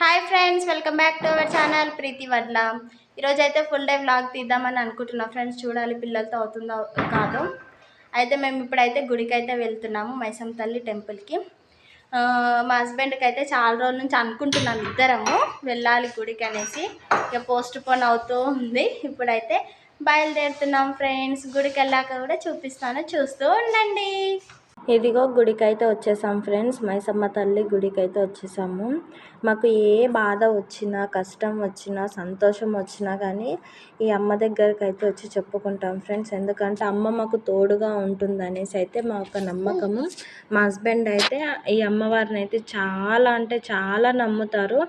Hi friends welcome back to our channel Preethi Vadla. ఈరోజు అయితే full day vlog తీద్దామని అనుకుంటున్నాం. ఫ్రెండ్స్ చూడాలి పిల్లలతో అవుతుందో కాదో. అయితే మేము ఇప్పుడైతే గుడికి అయితే వెళ్తున్నాము మైసమ్మ తల్లి టెంపుల్కి. మా హస్బెండ్కి అయితే చాలా రోజుల నుంచి అనుకుంటున్నాం ఇద్దరము వెళ్ళాలి గుడికి అనేసి ఇక పోస్ట్ పోన్ అవుతూ ఉంది. ఇప్పుడైతే బయలుదేరుతున్నాం ఫ్రెండ్స్ గుడికి వెళ్ళాక కూడా చూపిస్తాను. చూస్తూ ఉండండి. ఇదిగో గుడికైతే వచ్చేసాం ఫ్రెండ్స్. మైసమ్మ తల్లి గుడికైతే వచ్చేసాము. మాకు ఏ బాధ వచ్చినా కష్టం వచ్చినా సంతోషం వచ్చినా కానీ ఈ అమ్మ దగ్గరికి అయితే వచ్చి చెప్పుకుంటాం ఫ్రెండ్స్. ఎందుకంటే అమ్మ మాకు తోడుగా ఉంటుంది అనేసి అయితే మా ఒక నమ్మకము. మా హస్బెండ్ అయితే ఈ అమ్మవారిని అయితే చాలా అంటే చాలా నమ్ముతారు.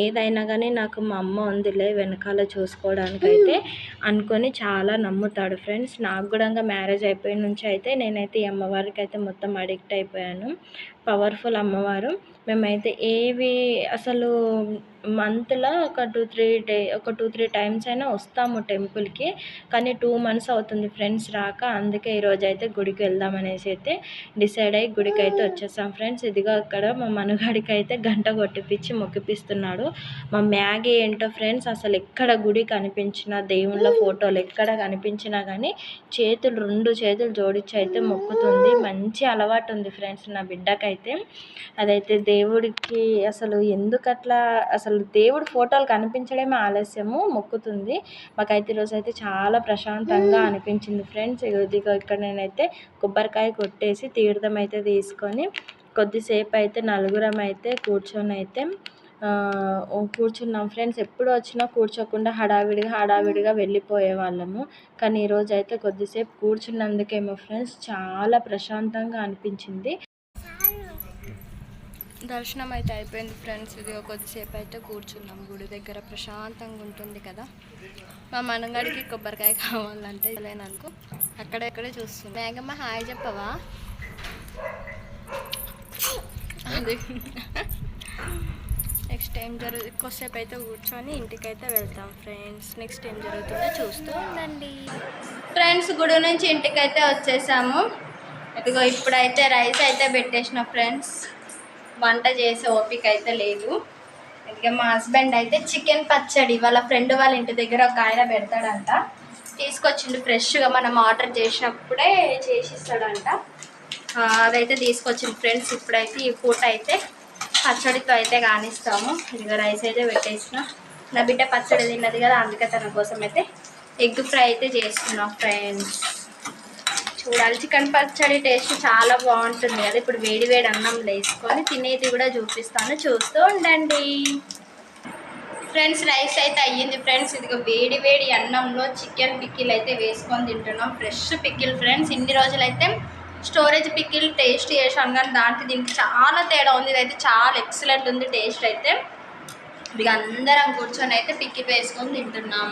ఏదైనా కానీ నాకు మా అమ్మ ఉందిలే వెనకాల చూసుకోవడానికి అయితే అనుకొని చాలా నమ్ముతాడు ఫ్రెండ్స్. నాకు కూడా మ్యారేజ్ అయిపోయిన నుంచి అయితే నేనైతే ఈ అమ్మవారికి అయితే మొత్తం అడిక్ట్ అయిపోయాను. పవర్ఫుల్ అమ్మవారు. మేమైతే ఏవి అసలు మంత్లో ఒక టూ త్రీ డే ఒక టూ త్రీ టైమ్స్ అయినా వస్తాము టెంపుల్కి. కానీ టూ మంత్స్ అవుతుంది ఫ్రెండ్స్ రాక. అందుకే ఈరోజు అయితే గుడికి వెళ్దాం అనేసి అయితే డిసైడ్ అయ్యి గుడికి అయితే వచ్చేసాం. ఫ్రెండ్స్ ఇదిగో అక్కడ మా మనుగాడికి అయితే గంట కొట్టిపించి మొక్కిపిస్తున్నాడు. మా మ్యాగీ ఏంటో ఫ్రెండ్స్ అసలు ఎక్కడ గుడి కనిపించినా దేవుళ్ళ ఫోటోలు ఎక్కడ కనిపించినా కానీ చేతులు రెండు చేతులు జోడించి అయితే మొక్కుతుంది. మంచి అలవాటు ఉంది ఫ్రెండ్స్ నా బిడ్డకైతే. అదైతే దేవుడికి అసలు ఎందుకు అట్లా అసలు దేవుడి ఫోటోలు కనిపించడమే ఆలస్యము మొక్కుతుంది. మాకైతే ఈరోజు అయితే చాలా ప్రశాంతంగా అనిపించింది ఫ్రెండ్స్. ఇదిగో ఇక్కడ నేనైతే కొబ్బరికాయ కొట్టేసి తీర్థం అయితే తీసుకొని కొద్దిసేపు అయితే నలుగురం అయితే కూర్చొని అయితే కూర్చున్నాం ఫ్రెండ్స్. ఎప్పుడు వచ్చినా కూర్చోకుండా హడావిడిగా హడావిడిగా వెళ్ళిపోయే వాళ్ళము. కానీ ఈరోజు అయితే కొద్దిసేపు కూర్చున్నందుకేమో ఫ్రెండ్స్ చాలా ప్రశాంతంగా అనిపించింది. దర్శనం అయితే అయిపోయింది ఫ్రెండ్స్. ఇది కొద్దిసేపు అయితే కూర్చున్నాం. గుడి దగ్గర ప్రశాంతంగా ఉంటుంది కదా. మా మనగాడికి కొబ్బరికాయ కావాలంటే లేననుకో అక్కడెక్కడే చూస్తుంది మేఘమ్మ హాయ్ చెప్పవా? అది. నెక్స్ట్ ఏం జరుగు ఎక్కువసేపు అయితే కూర్చొని ఇంటికైతే వెళ్తాం ఫ్రెండ్స్. నెక్స్ట్ ఏం జరుగుతుందో చూస్తూ ఉండండి. ఫ్రెండ్స్ గుడి నుంచి ఇంటికైతే వచ్చేసాము. ఇదిగో ఇప్పుడైతే రైస్ అయితే పెట్టేసిన ఫ్రెండ్స్. వంట చేసే ఓపిక అయితే లేదు. ఇక మా హస్బెండ్ అయితే చికెన్ పచ్చడి వాళ్ళ ఫ్రెండ్ వాళ్ళ ఇంటి దగ్గర ఒక ఆయన పెడతాడంట. తీసుకొచ్చిండు ఫ్రెష్గా మనం ఆర్డర్ చేసినప్పుడే చేసిస్తాడంట. అదైతే తీసుకొచ్చింది ఫ్రెండ్స్ ఇప్పుడైతే ఈ పూట అయితే పచ్చడితో అయితే కానిస్తాము. ఇక రైస్ అయితే పెట్టేసిన. నా బిడ్డ పచ్చడి తిన్నది కదా అందుకే తన కోసం అయితే ఎగ్ ఫ్రై అయితే చేస్తున్నాం ఫ్రెండ్స్. చూడాలి. చికెన్ పచ్చడి టేస్ట్ చాలా బాగుంటుంది కదా. ఇప్పుడు వేడి వేడి అన్నం వేసుకొని తినేది కూడా చూపిస్తాను. చూస్తూ ఉండండి. ఫ్రెండ్స్ రైస్ అయితే అయ్యింది ఫ్రెండ్స్. ఇదిగో వేడి వేడి అన్నంలో చికెన్ పిక్కిల్ అయితే వేసుకొని తింటున్నాం. Fresh pickle friends. ఇన్ని రోజులైతే స్టోరేజ్ పిక్కిల్ టేస్ట్ చేసాం కానీ దాంట్లో దీనికి చాలా తేడా ఉంది. ఇదైతే చాలా ఎక్సలెంట్ ఉంది టేస్ట్ అయితే. ఇక అందరం కూర్చొని అయితే పిక్కిల్ వేసుకొని తింటున్నాం.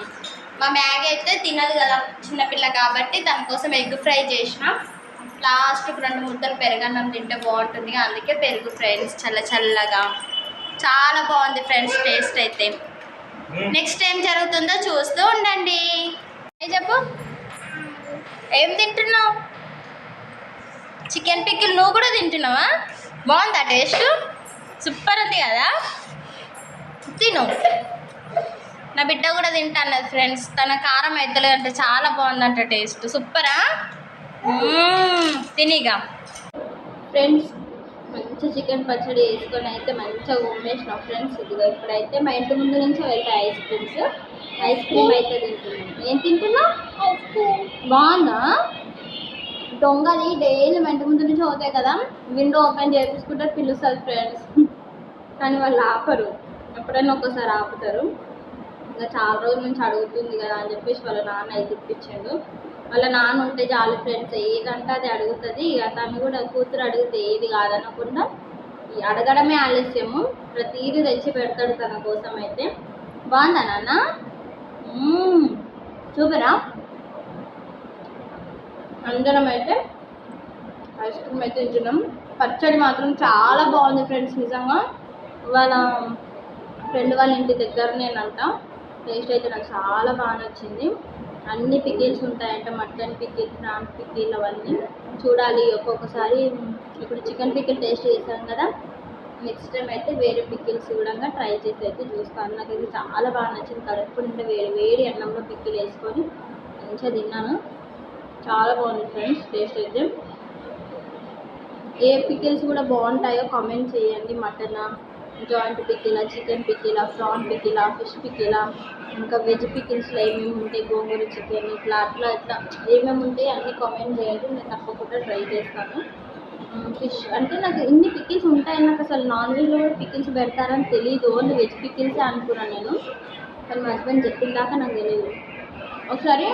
మా మ్యాగీ అయితే తినదు కదా చిన్నపిల్ల కాబట్టి దానికోసం ఎగ్ ఫ్రై చేసిన. లాస్ట్కి రెండు ముద్దలు పెరగన్నం తింటే బాగుంటుంది అందుకే పెరుగు ఫ్రెండ్స్ చల్ల చల్లగా. చాలా బాగుంది ఫ్రెండ్స్ టేస్ట్ అయితే. నెక్స్ట్ ఏం జరుగుతుందో చూస్తూ ఉండండి. ఏ చెప్పు? ఏం తింటున్నావు? చికెన్ పిక్కిల్ నువ్వు కూడా తింటున్నావా? బాగుందా టేస్ట్? సూపర్ ఉంది కదా. తిను. నా బిడ్డ కూడా తింటాను ఫ్రెండ్స్. తన కారం ఎత్తలేదంటే చాలా బాగుందంట టేస్ట్. సూపరా. తినిగా ఫ్రెండ్స్ మంచి చికెన్ పచ్చడి వేసుకొని అయితే మంచిగా ఉమ్మేసిన ఫ్రెండ్స్. ఇదిగో ఇప్పుడైతే మా ఇంటి ముందు నుంచి వెళ్తాయి ఐస్ క్రీమ్స్. ఐస్ క్రీమ్ అయితే తింటున్నాం ఏం క్రీమ్. బాగుందా? దొంగది డైలీ మా ఇంటి ముందు నుంచి పోతాయి కదా. విండో ఓపెన్ చేపించుకుంటే పిలుస్తుంది ఫ్రెండ్స్. కానీ వాళ్ళు ఆపరు. ఎప్పుడైనా ఒక్కసారి ఆపుతారు. ఇంకా చాలా రోజుల నుంచి అడుగుతుంది కదా అని చెప్పేసి వాళ్ళ నాన్న అయితే ఇప్పించాడు. వాళ్ళ నాన్న ఉంటే చాలు ఫ్రెండ్స్ ఏదంటే అది అడుగుతుంది. ఇక తను కూడా కూతురు అడిగితే ఏది కాదనకుండా అడగడమే ఆలస్యము. ప్రతిదీ తెచ్చి పెడతాడు తన కోసం అయితే. బాగుందా నాన్న? చూపరా? అందరం అయితే ఐస్ క్రీమ్ అయితే తింటున్నాం. పచ్చడి మాత్రం చాలా బాగుంది ఫ్రెండ్స్ నిజంగా. వాళ్ళ ఫ్రెండ్ వాళ్ళ ఇంటి దగ్గరనేనంట. టేస్ట్ అయితే నాకు చాలా బాగా నచ్చింది. అన్ని పికిల్స్ ఉంటాయంట మటన్ పికిల్ ప్రాన్ పికిల్ అవన్నీ. చూడాలి ఒక్కొక్కసారి ఇప్పుడు చికెన్ పికిల్ టేస్ట్ చేశాం కదా. నెక్స్ట్ టైం అయితే వేరే పిక్కిల్స్ కూడా ట్రై చేసి అయితే చూస్తాను. నాకు ఇది చాలా బాగా నచ్చింది. కరెక్ట్ ఉంటే వేడి వేడి అన్నంలో పిక్కిల్ వేసుకొని మంచిగా తిన్నాను. చాలా బాగుంది ఫ్రెండ్స్ టేస్ట్ అయితే. ఏ పికిల్స్ కూడా బాగుంటాయో కామెంట్ చేయండి. Mutton joint pickle chicken pickle prawn pickle fish pickle ఇంకా వెజ్ పికిల్స్లో ఏమేమి ఉంటాయి గోంగూర చికెన్ ఇట్లా అట్లా ఇట్లా ఏమేమి ఉంటాయి అన్నీ కామెంట్ చేయండి నేను తప్పకుండా ట్రై చేస్తాను. ఫిష్ అంటే నాకు ఇన్ని పికిల్స్ ఉంటాయి నాకు అసలు నాన్ వెజ్లో కూడా పికిల్స్ పెడతారని తెలియదు ఓన్లీ వెజ్ పికిల్సే అనుకున్నాను నేను. కానీ మా హస్బెండ్ చెప్పిన దాకా నాకు తెలియదు ఒకసారి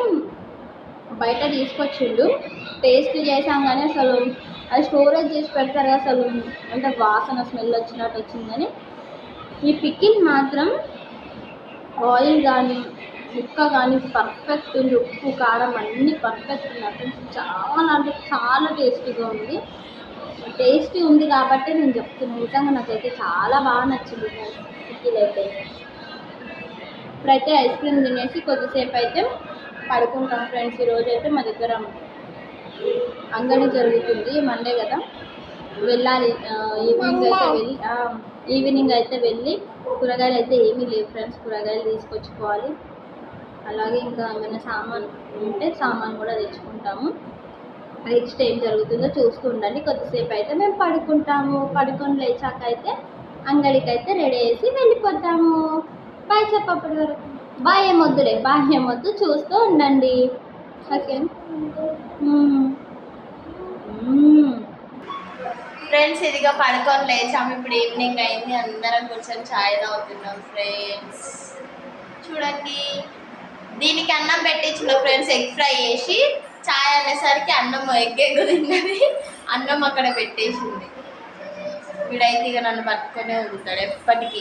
బయట తీసుకొచ్చిండు. టేస్ట్ చేసాం కానీ అసలు అది స్టోరేజ్ చేసి పెడతారు అసలు. అంటే వాసన స్మెల్ వచ్చినట్టు వచ్చిందని. ఈ పికిల్ మాత్రం ఆయిల్ కానీ ముక్క కానీ పర్ఫెక్ట్ ఉంది. ఉప్పు కారం అన్నీ పర్ఫెక్ట్ ఉన్నట్టు చాలా అంటే చాలా టేస్టీగా ఉంది. టేస్టీ ఉంది కాబట్టి నేను చెప్తున్నాను నిజంగా నాకైతే చాలా బాగా నచ్చింది పికిల్ అయితే. ఇప్పుడైతే ఐస్ క్రీమ్ తినేసి కొద్దిసేపు అయితే పడుకుంటాం ఫ్రెండ్స్ ఈరోజు అయితే మా దగ్గర అంగడి జరుగుతుంది మండే కదా. వెళ్ళాలి ఈవినింగ్ అయితే వెళ్ళి ఈవినింగ్ అయితే వెళ్ళి కూరగాయలు అయితే ఏమీ లేవు ఫ్రెండ్స్ కూరగాయలు తీసుకొచ్చుకోవాలి. అలాగే ఇంకా ఏమైనా సామాన్ ఉంటే సామాన్ కూడా తెచ్చుకుంటాము. నెక్స్ట్ ఏం జరుగుతుందో చూస్తూ ఉండండి. కొద్దిసేపు అయితే మేము పడుకుంటాము. పడుకొని లేచాక అయితే అంగడికి అయితే రెడీ చేసి వెళ్ళిపోతాము. బాయ్ చెప్పప్పటి వరకు. బాయ్ ఏమొద్దులే బాయ్ వద్దు చూస్తూ ఉండండి. ఓకే. ఫ్రెండ్స్ ఇదిగా పడుకొని లేచాము ఇప్పుడు ఈవినింగ్ అయింది. అందరం కూర్చొని ఛాయ్ తాగుతున్నాం ఫ్రెండ్స్ చూడండి. దీనికి అన్నం పెట్టించిన ఫ్రెండ్స్ ఎగ్ ఫ్రై చేసి ఛాయ్ అనేసరికి అన్నం ఎగ్ ఎగ్ తిన్నది. అన్నం అక్కడ పెట్టేసింది. వీడైతే ఇక నన్ను పట్టుకొనే ఉంటాడు ఎప్పటికీ.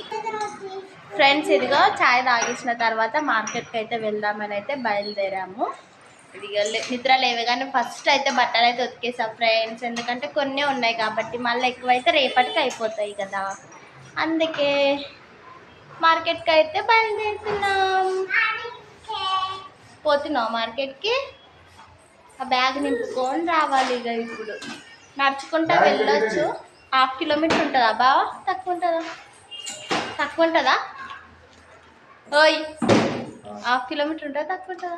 ఫ్రెండ్స్ ఇదిగో ఛాయ్ తాగేసిన తర్వాత మార్కెట్కి అయితే వెళ్దామని అయితే బయలుదేరాము. ఇదిగో లే- నిద్ర లేవగానే ఫస్ట్ అయితే బట్టలు అయితే ఉతికేసాం ఫ్రెండ్స్ ఎందుకంటే కొన్ని ఉన్నాయి కాబట్టి మళ్ళీ ఎక్కువైతే రేపటికి అయిపోతాయి కదా. అందుకే మార్కెట్కి అయితే బయలుదేరుతున్నాం. పోతున్నావు మార్కెట్కి? ఆ బ్యాగ్ నింపుకొని రావాలి ఇక ఇప్పుడు. నడుచుకుంటా వెళ్ళొచ్చు. హాఫ్ కిలోమీటర్ ఉంటుందా బావా? తక్కువ ఉంటుందా తక్కువ ఉంటుందా ఓయ్ హాఫ్ కిలోమీటర్ ఉంటుందా తక్కువ ఉంటుందా.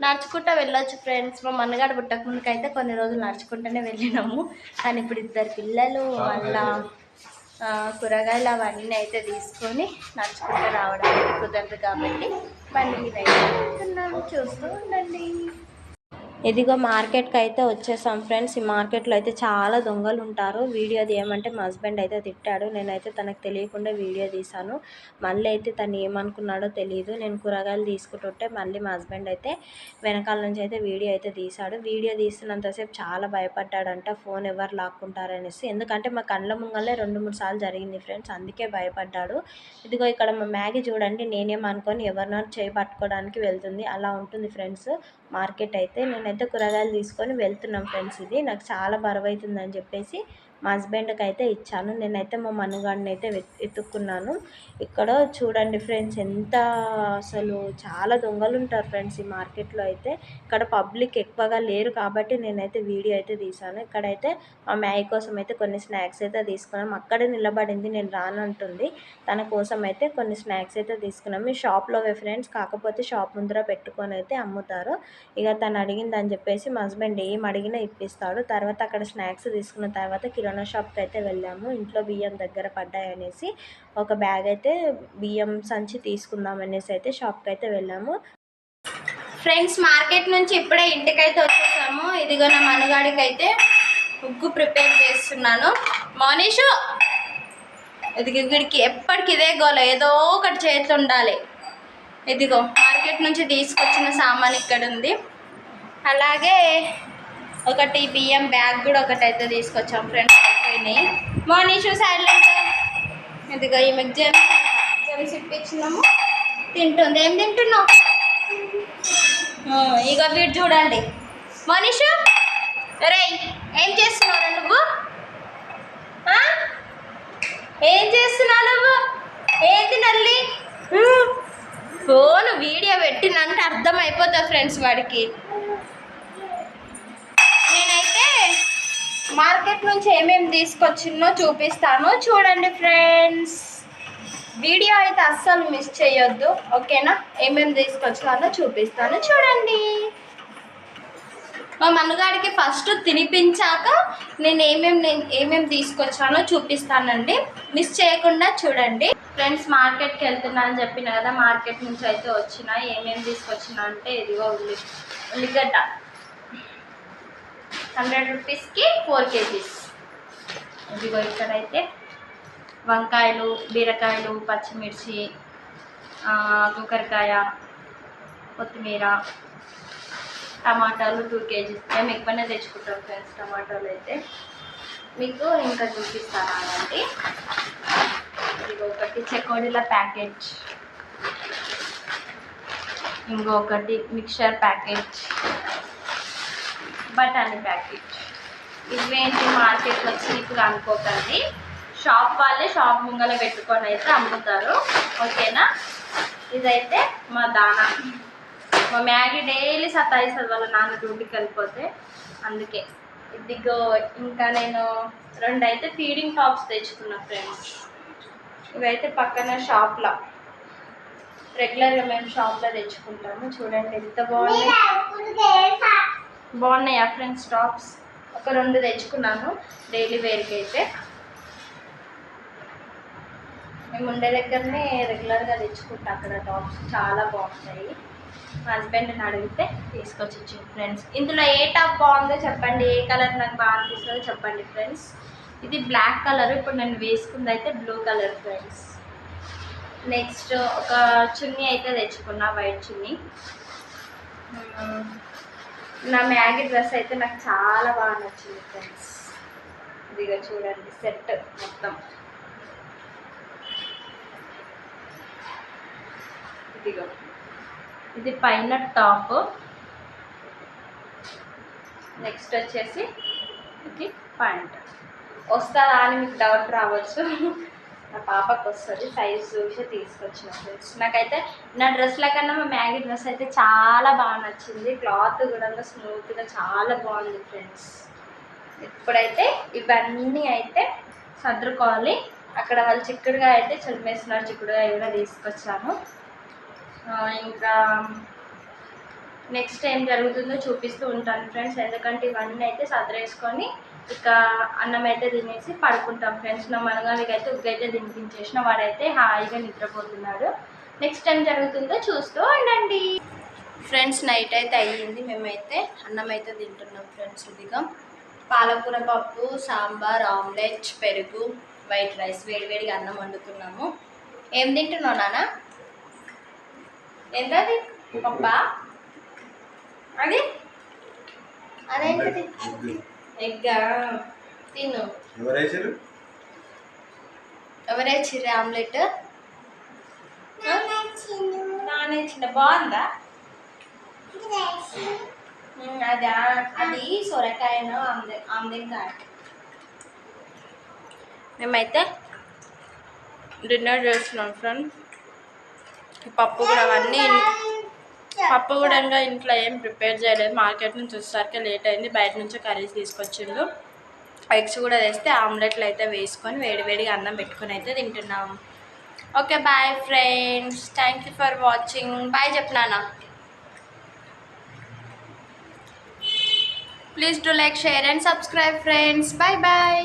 నడుచుకుంటా వెళ్ళొచ్చు ఫ్రెండ్స్. మా మన్నగాడు పుట్టక ముందుకైతే కొన్ని రోజులు నడుచుకుంటూనే వెళ్ళినాము. కానీ ఇప్పుడు ఇద్దరు పిల్లలు మళ్ళా ఆ, కూరగాయలు అవన్నీ అయితే తీసుకొని నడుచుకుంటూ రావడానికి కుదరదు కాబట్టి బండి మీద అయితే వెళ్తున్నాము. చూస్తూ ఉండండి. ఇదిగో మార్కెట్కి అయితే వచ్చేసాం ఫ్రెండ్స్. ఈ మార్కెట్లో అయితే చాలా దొంగలు ఉంటారు వీడియో తీయమంటే మా హస్బెండ్ అయితే తిట్టాడు. నేనైతే తనకు తెలియకుండా వీడియో తీశాను. మళ్ళీ అయితే తను ఏమనుకున్నాడో తెలియదు నేను కూరగాయలు తీసుకుంటుంటే మళ్ళీ మా హస్బెండ్ అయితే వెనకాల నుంచి అయితే వీడియో అయితే తీశాడు. వీడియో తీసినంతసేపు చాలా భయపడ్డాడంట. ఫోన్ ఎవరు లాక్కుంటారనేసి. ఎందుకంటే మా కళ్ళ ముంగలే రెండు మూడు సార్లు జరిగింది ఫ్రెండ్స్. అందుకే భయపడ్డాడు. ఇదిగో ఇక్కడ మా మ్యాగీ చూడండి. నేనేమనుకొని ఎవరినో చేపట్టుకోవడానికి పట్టుకోవడానికి వెళ్తుంది. అలా ఉంటుంది ఫ్రెండ్స్ మార్కెట్ అయితే. నేను నేనైతే కూరగాయలు తీసుకొని వెళ్తున్నాం ఫ్రెండ్స్ ఇది. నాకు చాలా బరువు అవుతుందని చెప్పేసి మా హస్బెండ్కి అయితే ఇచ్చాను. నేనైతే మా మనుగాడిని అయితే వెతుక్కున్నాను. ఇక్కడ చూడండి ఫ్రెండ్స్ ఎంత అసలు చాలా దొంగలు ఉంటారు ఫ్రెండ్స్ ఈ మార్కెట్లో అయితే. ఇక్కడ పబ్లిక్ ఎక్కువగా లేరు కాబట్టి నేనైతే వీడియో అయితే తీశాను. ఇక్కడైతే మా మ్యాయ్ కోసం అయితే కొన్ని స్నాక్స్ అయితే తీసుకున్నాం. అక్కడే నిలబడింది నేను రానంటుంది తన కోసం అయితే కొన్ని స్నాక్స్ అయితే తీసుకున్నాం. మీ షాప్లో ఫ్రెండ్స్ కాకపోతే షాప్ ముందర పెట్టుకొని అయితే అమ్ముతారు. ఇక తను అడిగిందని చెప్పేసి మా హస్బెండ్ ఏం అడిగినా ఇప్పిస్తాడు. తర్వాత అక్కడ స్నాక్స్ తీసుకున్న తర్వాత కిరాణా షాప్కి అయితే వెళ్ళాము. ఇంట్లో బియ్యం దగ్గర పడ్డాయనేసి ఒక బ్యాగ్ అయితే బియ్యం సంచి తీసుకుందాం అనేసి అయితే షాప్కి అయితే వెళ్ళాము. ఫ్రెండ్స్ మార్కెట్ నుంచి ఇప్పుడే ఇంటికైతే వచ్చేసాము. ఇదిగో నా మనగాడికి అయితే ఉగ్గు ప్రిపేర్ చేస్తున్నాను. మోనీషు ఇది ఇక్కడికి ఎప్పటికి ఇదే గోల. ఏదో ఒకటి చేతి ఉండాలి ఇదిగో మార్కెట్ నుంచి తీసుకొచ్చిన సామాన్ ఇక్కడ ఉంది అలాగే ఒకటి బియ్యం బ్యాగ్ కూడా ఒకటి అయితే తీసుకొచ్చాం ఫ్రెండ్స్ అయిపోయినాయి మార్నింగ్ సైలెంట్ ఇదిగో ఈమెకు జెమ్స్ జెమ్స్ ఇప్పించినాము. తింటుంది. ఏం తింటున్నావు? ఇక వీడు చూడండి. మనీషు రే ఏం చేస్తున్నావు నువ్వు? ఏం చేస్తున్నావు నువ్వు? ఏంది నల్లి ఫోన్ వీడియో పెట్టినంటే అర్థం అయిపోతుంది ఫ్రెండ్స్ వాడికి. మార్కెట్ నుంచి ఏమేమి తీసుకొచ్చినో చూపిస్తాను. చూడండి ఫ్రెండ్స్. వీడియో అయితే అస్సలు మిస్ చేయొద్దు. ఓకేనా? ఏమేమి తీసుకొచ్చానో చూపిస్తాను. చూడండి. మా మనుగాడికి ఫస్ట్ తినిపించాక నేను ఏమేమి నేను ఏమేమి తీసుకొచ్చానో చూపిస్తానండి. మిస్ చేయకుండా చూడండి. ఫ్రెండ్స్ మార్కెట్కి వెళ్తున్నా అని చెప్పిన కదా మార్కెట్ నుంచి అయితే వచ్చిన. ఏమేమి తీసుకొచ్చిన అంటే ఇదిగో ఉల్లి ఉల్లిగడ్డ. హండ్రెడ్ రూపీస్కి ఫోర్ కేజీస్. ఇదిగో ఇక్కడైతే వంకాయలు బీరకాయలు పచ్చిమిర్చి ఆ, కొత్తిమీర టమాటాలు టూ కేజీస్. మేము ఎక్కువనే తెచ్చుకుంటాం ఫ్రెండ్స్ టమాటాలు అయితే. మీకు ఇంకా చూపిస్తారా అండి ఇది ఒకటి చెకోడీల ప్యాకెట్ ఇంకొకటి మిక్చర్ ప్యాకెట్ బఠానీ ప్యాకెట్ ఇవేంటి మార్కెట్లో చీప్గా అనుకోకండి షాప్ వాళ్ళే షాప్ ముంగల పెట్టుకొని అయితే అమ్ముతారు. ఓకేనా? ఇదైతే మా దానా. మా మ్యాగీ డైలీ సతాయిస్తుంది వాళ్ళ నాన్న డ్యూటీకి వెళ్ళిపోతే. అందుకే. ఇదిగో ఇంకా నేను రెండు అయితే ఫీడింగ్ టాప్స్ తెచ్చుకున్నా ఫ్రెండ్స్. ఇవైతే పక్కన షాప్లో. రెగ్యులర్గా మేము షాప్లో తెచ్చుకుంటాము. చూడండి ఎంత బాగున్నాయి బాగున్నాయా ఫ్రెండ్స్ టాప్స్? ఒక రెండు తెచ్చుకున్నాను డైలీ వేర్కి అయితే. మేము ఉండే దగ్గరనే రెగ్యులర్గా తెచ్చుకుంటాం అక్కడ టాప్స్ చాలా బాగుంటాయి. మా హస్బెండ్ని అడిగితే తీసుకొచ్చి ఇచ్చింది ఫ్రెండ్స్. ఇందులో ఏ టాప్ బాగుందో చెప్పండి ఏ కలర్ నాకు బాగా అనిపిస్తుందో చెప్పండి ఫ్రెండ్స్. ఇది బ్లాక్ కలర్ ఇప్పుడు నేను వేసుకుంది అయితే బ్లూ కలర్ ఫ్రెండ్స్. నెక్స్ట్ ఒక చున్నీ అయితే తెచ్చుకున్నా వైట్ చున్నీ. నా మ్యాగీ డ్రెస్ అయితే నాకు చాలా బాగా నచ్చింది ఫ్రెండ్స్ ఇదిగో చూడండి సెట్ మొత్తం. ఇదిగో. ఇది పైన టాప్. నెక్స్ట్ వచ్చేసి ఇది ప్యాంట్. వస్తుందా అని మీకు డౌట్ రావచ్చు. నా పాపకు వస్తుంది సైజ్ చూసి తీసుకొచ్చిన ఫ్రెండ్స్. నాకైతే నా డ్రెస్ల కన్నా మా మ్యాగీ డ్రెస్ అయితే చాలా బాగా నచ్చింది. క్లాత్ కూడా స్మూత్గా చాలా బాగుంది ఫ్రెండ్స్. ఇప్పుడైతే ఇవన్నీ అయితే సర్దుకోవాలి అక్కడ వాళ్ళు చిక్కుడుగా అయితే చదివేస్తున్నారు చిక్కుడుగా కూడా తీసుకొచ్చాను. ఇంకా నెక్స్ట్ ఏం జరుగుతుందో చూపిస్తూ ఉంటాను ఫ్రెండ్స్. ఎందుకంటే ఇవన్నీ అయితే సదరేసుకొని ఇక అన్నం అయితే తినేసి పడుకుంటాం ఫ్రెండ్స్. నా మనగానికి అయితే ఉగ్గైతే తినిపించేసిన వాడైతే హాయిగా నిద్రపోతున్నాడు. నెక్స్ట్ ఏం జరుగుతుందో చూస్తూ ఉండండి. ఫ్రెండ్స్ నైట్ అయితే అయ్యింది. మేమైతే అన్నం అయితే తింటున్నాం ఫ్రెండ్స్. ఇదిగా పాలకూర పప్పు సాంబార్ ఆమ్లెట్ పెరుగు వైట్ రైస్ వేడివేడిగా అన్నం వండుతున్నాము ఏం తింటున్నావు నాన్న? ఏంటది పప్పా? అది? అదేంటది ఎగ్గా? తిను. ఎవరేసారు ఎవరే చిర్రి ఆమ్లెట్? నానే చిన్న బాగుందా? అదా? అది సొరకాయను ఆమ్లె ఆమ్లెట్కాయ మేమైతే డిన్నర్ చేస్తున్నాం ఫ్రెండ్. పప్పు కూడా అవన్నీ పప్పు కూడా ఇంకా ఇంట్లో ఏం ప్రిపేర్ చేయలేదు. మార్కెట్ నుంచి వచ్చేసరికి లేట్ అయింది. బయట నుంచి కర్రీస్ తీసుకొచ్చిండు ఎగ్స్ కూడా తెస్తే ఆమ్లెట్లు అయితే వేసుకొని వేడివేడిగా అన్నం పెట్టుకొని అయితే తింటున్నాం okay bye friends. Thank you for watching bye చెప్పినానా please do like share and subscribe friends bye bye